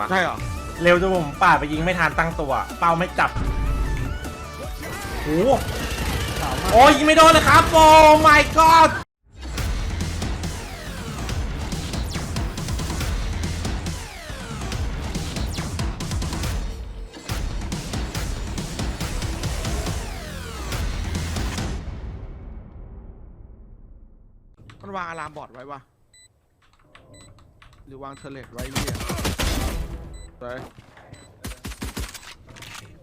ปะใช่เหรอ เร็วจนผมปาดไปยิงไม่ทันตั้งตัว เป้าไม่จับโอ้โหโอ้ยยิงไม่โดนเลยครับโอ้ my god มันวางอะลามบอร์ดไว้วะหรือวางเทอร์เลตไว้เนี่ย ไป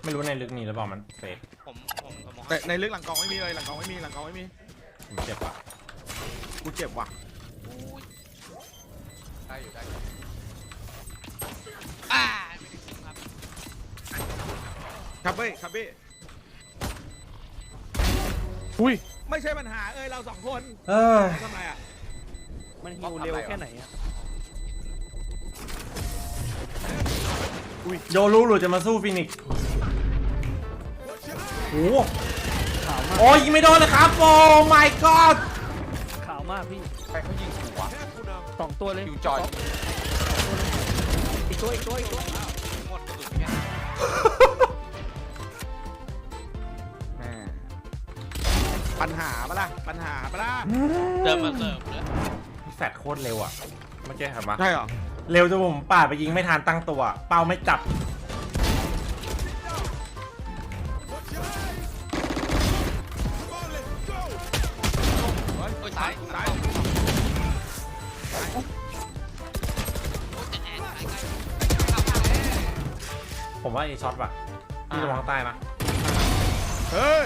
ไม่รู้ในลึกนี่หรือเปล่ามันเฟกผมผมสมองแต่ในลึกหลังกองไม่มีเลยหลังกองไม่มีหลังกองไม่มีผมเจ็บอะกูเจ็บว่ะได้อยู่ได้อยู่อ่าไม่ได้คิดครับครับเบ้ครับเบ้อุ้ยไม่ใช่ปัญหาเอ้ยเราสองคนเออทำไรอะมันฮิวเร็วแค่ไหนอะ โยรู้หรือจะมาสู้ฟินิกซ์โอ้โหขาวมากโอ้ยยิงไม่โดนเลยครับ โอ้ my god ขาวมากพี่ใครเขายิงหัวสองตัวเลยคิวจอยอีกตัวอีกตัวอีกตัวหมดกระสุนเนี่ยแม่ปัญหาปะล่ะปัญหาปะล่ะเดินมาเสิร์ฟเลยแฟดโคตรเร็วอะเมื่อกี้เห็นปะใช่เหรอ เร็วจนผมปาดไปยิงไม่ทันตั้งตัว เป้าไม่จับ เฮ้ยโอ้ยซ้าซ้ายยซ้าซ้ายยโอ้ยแต่แอนซ้ายใกล้เข้าข้างเลยผมว่าไอช็อตว่ะพี่ระวังใต้นะเฮ้ย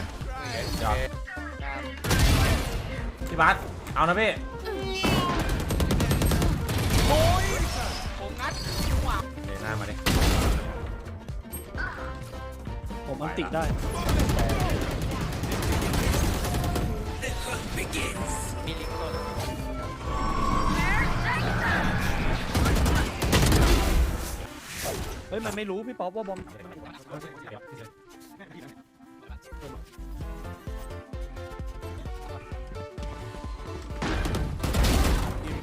ยอดพี่บัสเอานะพี่ผ เดี๋ยวหน้ามาดิผมอันติได้มีลิงก์ตัวเฮ้ย มันไม่รู้พี่ป๊อปว่าบอม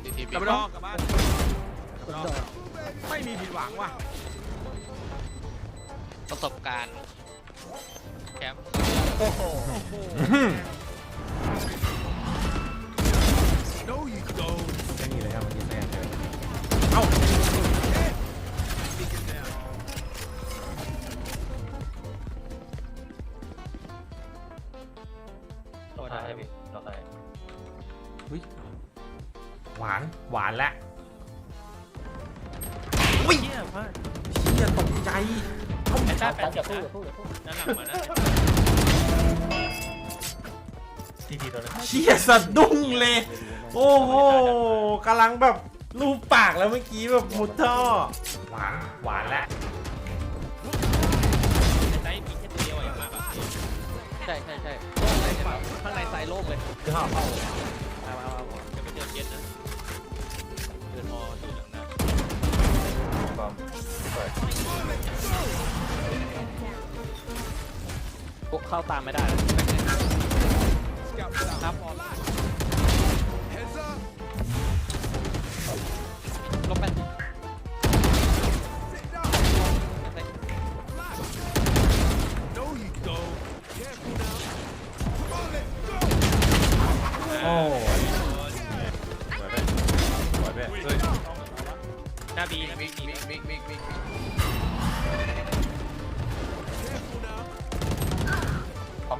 ทีทีกลับไปนอกกลับบ้านกลับไปนอก ไม่มีผิดหวังว่ะ ประสบการณ์แคมป์อื้อหือไม่ เฮียเชี่ยตกใจเอ้าแปดแปดอย่าพูดอย่าพูดอย่าพูดด้านหลังมานะทีทีตัวนั้นเชี่ยสะดุ้งเลย โอ้โหกำลังแบบรูปปากแล้วเมื่อกี้แบบมุดท่อ หวานหวานแล้วไซส์มีแค่ตัวเดียวอย่างมากอะใช่ใช่ใช่ข้างในไซโล่งเลยคือห้าเอาเอาเอาจะไม่เจอเย็นนะเดินพอดูนะ เข้าตามไม่ได้ครับ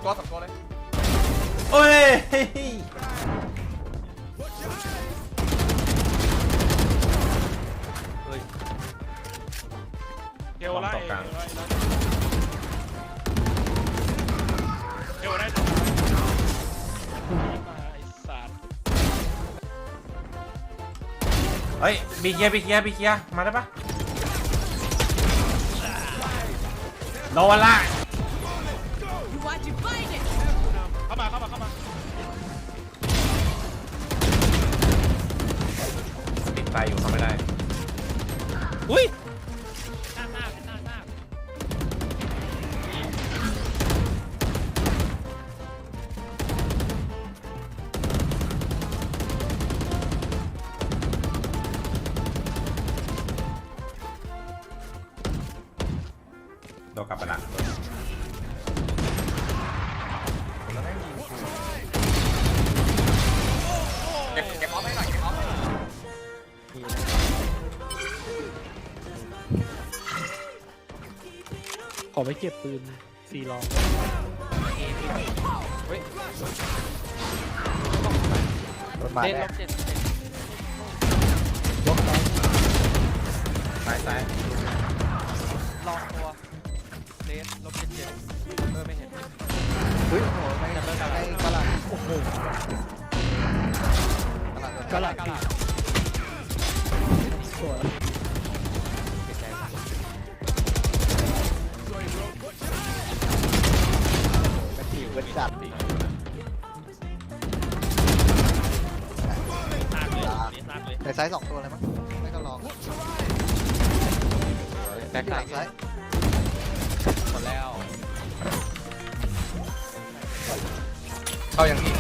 ตัวสองตัวเลยโอ้ยเกลไล่ตกกลาง เกลไล่ตกไอ้สัตว์เฮ้ยบีเคียร์บีเคียร์บีเคียร์มาได้ปะโดนละ เข้ามาเข้ามาเข้ามาติดไฟอยู่เขาไม่ได้ อุ้ย อไปเก็บปืนซีลองรถมาเล่นแน่ลบเจ็ดซ้ายซ้ายลองตัวเลสลบเจ็ดเจ็ดเออไม่เห็น เฮ้ยโอ้โหไม่ไม่กระหลังโอ้โหกระหลังกระหลังกระหลังสวย ในไซส์สองตัวเลยมั้งไม่ก็ลองแบ็คที่หไลลังน์ไซส์หมดแล้ว เข้ายังพี่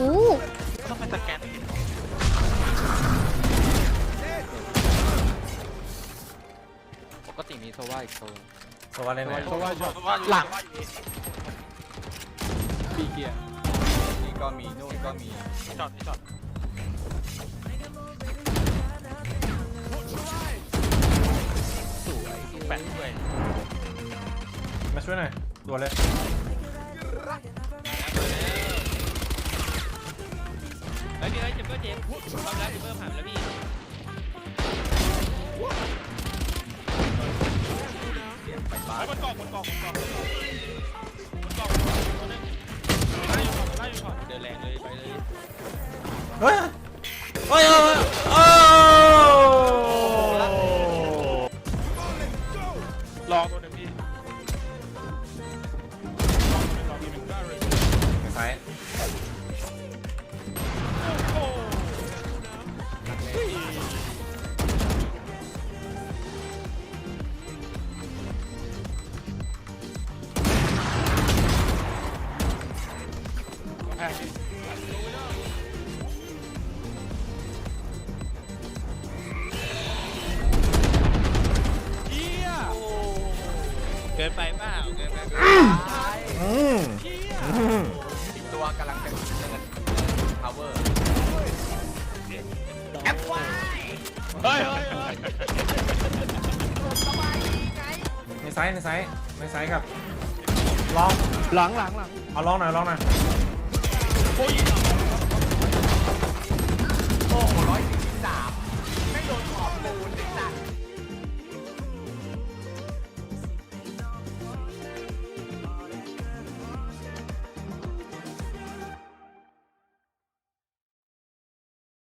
อู้ต้องไปสแกนปกติมีโซว่าอีกโซนตัวว่าเล่นไหนโซว่าช็อตหลัง ปีเกียร์นี่ ก็มีนู่นก็มีช็อตช็อตสวยแปะด้วยมาช่วยหน่อยตัวเลยเฮ้ยพี่เฮ้ยเจ็บเบอร์เจ็บเข้าแล้วเจ็บเบอร์ผ่านแล้วพี่เสียงไปบ้านมันกอกมันกอกมันกอก เฮ้ยเฮ้ยเฮ้ยโอ้รอตัวหนึ่งพี่ซ้ายเกินไปเปล่าเกินไปอืมอืมอีกตัวกำลังเป็นเงิน power เฮ้ยเฮ้ยในซ้ายในไซ้ายในไซ้ายกับลองหลังหลังหลังเอาลองหน่อยลองหน่อยโอ้ย